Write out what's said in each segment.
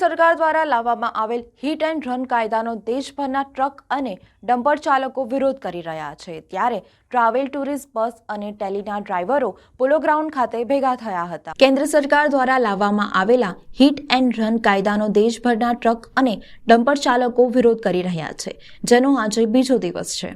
સરકાર દ્વારા લાવવામાં આવેલ હિટ એન્ડ રન કાયદાનો દેશભરના ટ્રક અને ડમ્પર ચાલકો વિરોધ કરી રહ્યા છે. ત્યારે ટ્રાવેલ ટુરિસ્ટ બસ અને ટેલીના ડ્રાઈવરો પોલો ગ્રાઉન્ડ ખાતે ભેગા થયા હતા. કેન્દ્ર સરકાર દ્વારા લાવવામાં આવેલા હિટ એન્ડ રન કાયદાનો દેશભરના ટ્રક અને ડમ્પર ચાલકો વિરોધ કરી રહ્યા છે. જેનો આજે બીજો દિવસ છે.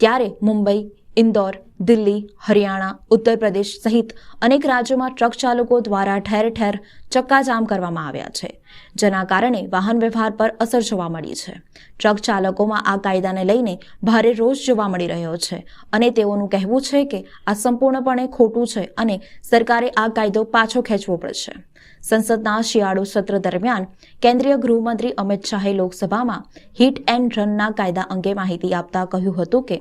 ત્યારે મુંબઈ, ઇન્દોર દિલ્હી, હરિયાણા, ઉત્તર પ્રદેશ સહિત અનેક રાજ્યોમાં ટ્રક ચાલકો દ્વારા ઠેર ઠેર ચક્કાજામ કરવામાં આવ્યા છે, જેના કારણે વાહન વ્યવહાર પર અસર જોવા મળી છે. ટ્રક ચાલકોમાં આ કાયદાને લઈને ભારે રોષ જોવા મળી રહ્યો છે અને તેઓનું કહેવું છે કે આ સંપૂર્ણપણે ખોટું છે અને સરકારે આ કાયદો પાછો ખેંચવો પડશે. સંસદના શિયાળુ સત્ર દરમિયાન કેન્દ્રીય ગૃહમંત્રી અમિત શાહે લોકસભામાં હિટ એન્ડ રનના કાયદા અંગે માહિતી આપતા કહ્યું હતું કે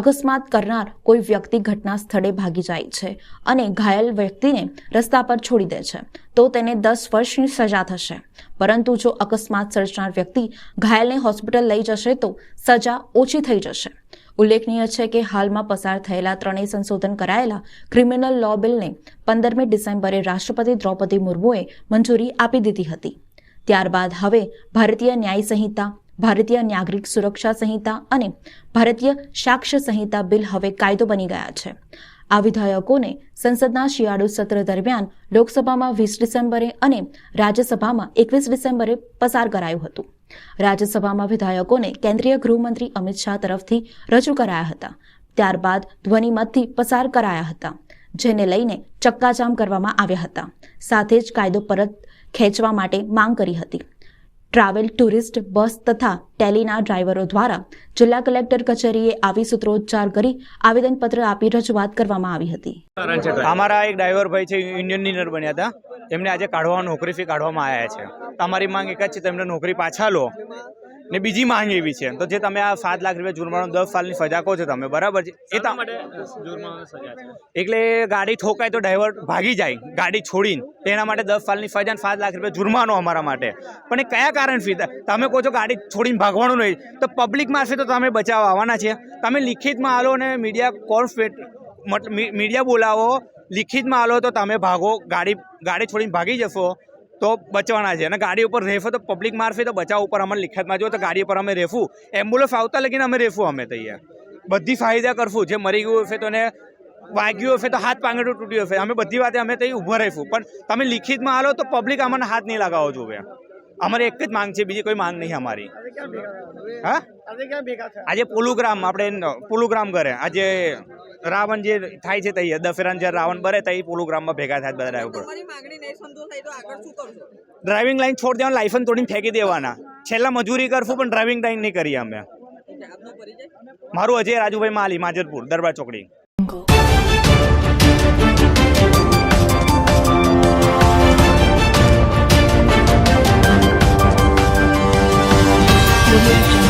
અકસ્માત કરનાર કોઈ વ્યક્તિ ઘટના સ્થળે ભાગી જાય છે અને ઘાયલ વ્યક્તિને રસ્તા પર છોડી દે છે, તો તેને દસ વર્ષની સજા થશે. પરંતુ જો અકસ્માત સર્જનાર વ્યક્તિ ઘાયલને હોસ્પિટલ લઈ જશે, તો સજા ઓછી થઈ જશે. ઉલ્લેખનીય છે કે હાલમાં પસાર થયેલા ત્રણેય સંશોધન કરાયેલા ક્રિમિનલ લો બિલને પંદરમી ડિસેમ્બરે રાષ્ટ્રપતિ દ્રૌપદી મુર્મુએ મંજૂરી આપી દીધી હતી. ત્યારબાદ હવે ભારતીય ન્યાય સંહિતા ભારતીય નાગરિક સુરક્ષા સંહિતા અને ભારતીય સાક્ષ્ય સંહિતા બિલ હવે કાયદો બની ગયા છે. આ વિધેયકોને સંસદના શિયાળુ સત્ર દરમિયાન લોકસભામાં વીસ ડિસેમ્બરે અને રાજ્યસભામાં એકવીસ ડિસેમ્બરે પસાર કરાયું હતું. રાજ્યસભામાં વિધાયકોને કેન્દ્રીય ગૃહમંત્રી અમિત શાહ તરફથી રજૂ કરાયા હતા. ત્યારબાદ ધ્વનિમતથી પસાર કરાયા હતા, જેને લઈને ચક્કાજામ કરવામાં આવ્યા હતા. સાથે જ કાયદો પરત ખેંચવા માટે માંગ કરી હતી. ટ્રાવેલ ટુરિસ્ટ, બસ તથા ટેલીના ડ્રાઈવરો દ્વારા જિલ્લા કલેક્ટર કચેરીએ આવી સૂત્રોચ્ચાર કરી આવેદનપત્ર આપી રજૂઆત કરવામાં આવી હતી. અમારા એક ડ્રાઈવર ભાઈ છે લીડર બન્યા હતા. એમને આજે કાઢવા નોકરીથી કાઢવામાં આવ્યા છે. તમારી માંગ એક જ છે, તેમને નોકરી પાછા લો. ને બીજી માંગ એવી છે. તો જે તમે આ સાત લાખ રૂપિયા જુર્માનો દસ સાલની સજા કહો છો તમે બરાબર છે? એ એટલે ગાડી ઠોકાય તો ડ્રાઈવર ભાગી જાય ગાડી છોડીને. તેના માટે દસ સાલની સજા અને સાત લાખ રૂપિયા જુર્માનો અમારા માટે. પણ એ કયા કારણથી તમે કહો છો ગાડી છોડીને ભાગવાનું નહીં. તો પબ્લિક મારશે તો તમે બચાવવા આવવાના છે. તમે લિખિતમાં આલો અને મીડિયા કોર્સપેટ મીડિયા બોલાવો લિખિતમાં આલો તો તમે ભાગો ગાડી ગાડી છોડીને ભાગી જશો. તો બચવાના છે. અને ગાડી ઉપર રહેશો તો પબ્લિક મારફે તો બચાવ ઉપર અમારે લિખિતમાં જો તો ગાડી ઉપર અમે રહેશું. એમ્બ્યુલન્સ આવતા લગીને અમે રહેશું અમે તૈયાર. બધી ફાયદા કરશું. જે મરી ગયું હશે તો એને વાગ્યું હશે તો હાથ પાંગડું તૂટ્યું હશે. અમે બધી વાતે અમે ત્યાં ઊભા રહીશું. પણ તમે લિખિતમાં આલો તો પબ્લિક અમને હાથ નહીં લગાવો જોવે. અમારે એક જ માંગ છે. બીજી કોઈ માંગ નહીં અમારી. હા? આજે પોલુગ્રામ. આપણે પોલુગ્રામ કરે આજે રાવણ જે થાય છે તઈ દફેરાન જ્યારે રાવણ બરે તઈ પોલુગ્રામમાં ભેગા થાય બધા ડ્રાઈવર ડ્રાઈવિંગ માંગણી નહીં સંતોષાય તો આગળ શું કરશો? ડ્રાઇવિંગ લાઈન છોડી દેવાનું લાઇફન તોડીને ફેંકી દેવાના. છેલ્લા મજૂરી કરશું પણ ડ્રાઇવિંગ લાઇન નહીં કરીએ અમે. મારું અજય રાજુભાઈ માલી માજરપુર દરબાર ચોકડી. Audio